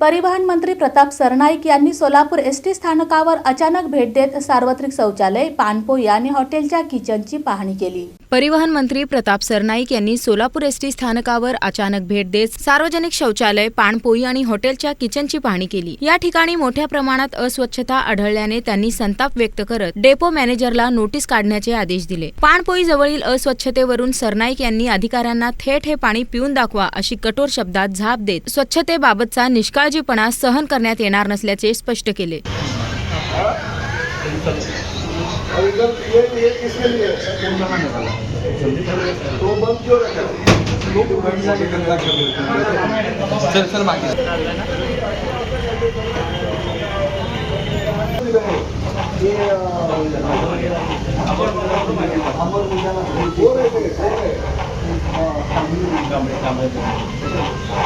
परिवहन मंत्री प्रताप सरनाईक यांनी सोलापूर एस टी स्थानकावर अचानक भेट देत सार्वत्रिक शौचालय पानपोई आणि हॉटेलच्या किचनची पाहणी केली. परिवहन मंत्री प्रताप सरनाईक यांनी सोलापूर एसटी स्थानकावर अचानक भेट देत सार्वजनिक शौचालय पाणपोई आणि हॉटेलच्या किचनची पाहणी केली. या ठिकाणी मोठ्या प्रमाणात अस्वच्छता आढळल्याने त्यांनी संताप व्यक्त करत डेपो मॅनेजरला नोटीस काढण्याचे आदेश दिले. पाणपोई जवळील अस्वच्छतेवरून सरनाईक यांनी अधिकाऱ्यांना थेट हे पाणी पिऊन दाखवा अशी कठोर शब्दात झाप देत स्वच्छतेबाबतचा निष्काळजीपणा सहन करण्यात येणार नसल्याचे स्पष्ट केले. और इधर ये ये किसके लिए है तो बंद क्यों रखा चल चल मागे ये वो रहते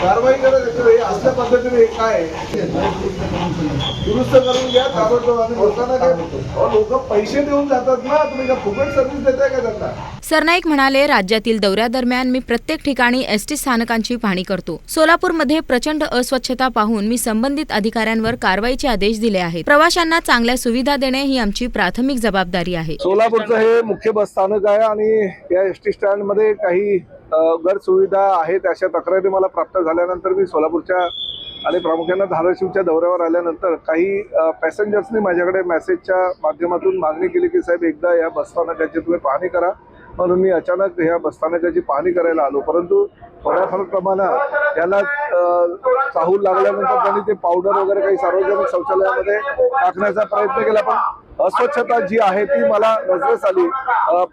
कारवाई करत हे असल्या पद्धतीने हे काय? दुरुस्त करून घ्या ताबडतोब आणि लोकांना काय लोक पैसे देऊन जातात ना तुम्ही का फुकट सर्व्हिस देताय का त्यांना? सरनाईक म्हणाले राज्यातील दौऱ्यादरम्यान मी प्रत्येक ठिकाणी एसटी स्थानकांची पाहणी करतो. सोलापूरमध्ये प्रचंड अस्वच्छता पाहून मी संबंधित अधिकाऱ्यांवर कारवाईचे आदेश दिले आहेत. प्रवाशांना चांगल्या सुविधा देणे ही आमची प्राथमिक जबाबदारी आहे. सोलापूरचं हे मुख्य बस स्थानक आहे आणि या एस टी स्टँडमध्ये काही गैरसुविधा आहेत अशा तक्रारी मला प्राप्त झाल्यानंतर मी सोलापूरच्या आणि प्रामुख्यानं धाराशिवच्या दौऱ्यावर आल्यानंतर काही पॅसेंजर्सनी माझ्याकडे मेसेजच्या माध्यमातून मागणी केली की साहेब एकदा या बसस्थानकाची तुम्ही पाहणी करा. म्हणून मी अचानक ह्या बसस्थानकाची पाहणी करायला आलो. परंतु थोड्याफार प्रमाणात याला चाहूल लागल्यानंतर त्यांनी ते पावडर वगैरे काही सार्वजनिक शौचालयामध्ये टाकण्याचा प्रयत्न केला. पण अस्वच्छता जी आहे ती मला नजरेस आली.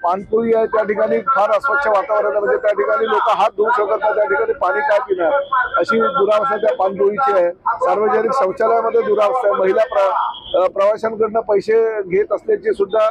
पाणपुरी आहे त्या ठिकाणी फार अस्वच्छ वातावरण आहे. म्हणजे त्या ठिकाणी लोक हात धुवू शकत नाही. त्या ठिकाणी पाणी काय पिणार? अशी दुरावस्था त्या पाणपुरीची आहे. सार्वजनिक शौचालयामध्ये दुरावस्था आहे. महिला प्र प्रवाशांकडनं पैसे घेत असल्याची सुद्धा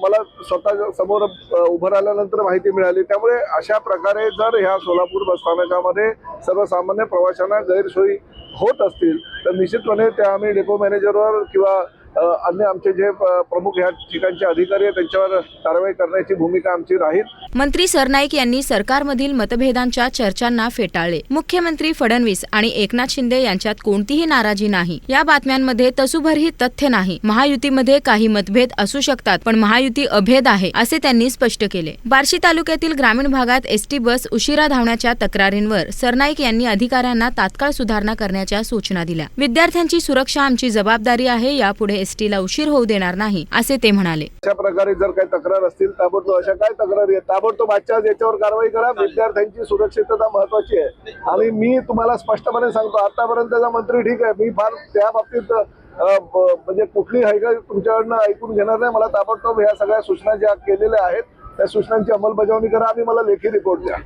मला स्वतः समोर उभं राहिल्यानंतर माहिती मिळाली. त्यामुळे अशा प्रकारे जर ह्या सोलापूर बस स्थानकामध्ये सर्वसामान्य प्रवाशांना गैरसोयी होत असतील तर निश्चितपणे त्या आम्ही डेपो मॅनेजरवर किंवा अन्य आमचे जे प्रमुख या ठिकाणचे अधिकारी आहेत त्यांच्यावर कारवाई करण्याची भूमिका आमची राहील. मंत्री सरनाईक यांनी सरकारमधील मतभेदांच्या चर्चांना फेटाळले. मुख्यमंत्री फडणवीस आणि एकनाथ शिंदे यांच्यात कोणतीही नाराजी नाही. या बातम्यांमध्ये तसुभरही तथ्य नाही. महायुतीमध्ये काही मतभेद असू शकतात पण महायुती अभेद आहे असे त्यांनी स्पष्ट केले. बार्शी तालुक्यातील ग्रामीण भागात एसटी बस उशिरा धावण्याच्या तक्रारींवर सरनाईक यांनी अधिकाऱ्यांना तात्काळ सुधारणा करण्याच्या सूचना दिल्या. विद्यार्थ्यांची सुरक्षा आमची जबाबदारी आहे यापुढे एसटीला उशीर होऊ देणार नाही असे ते म्हणाले. अशा प्रकारे जर काही तक्रार असतील ताबडतोब अशा काय तक्रारी आहेत? ताबडतोब आजच्या आज याच्यावर कारवाई करा. विद्यार्थ्यांची सुरक्षितता महत्वाची आहे. आणि मी तुम्हाला स्पष्टपणे सांगतो आतापर्यंतचा मंत्री ठीक आहे मी फार त्या बाबतीत म्हणजे कुठली हैगळ तुमच्याकडनं ऐकून घेणार नाही. मला ताबडतोब ह्या सगळ्या सूचना ज्या केलेल्या आहेत त्या सूचनांची अंमलबजावणी करा आणि मला लेखी रिपोर्ट द्या.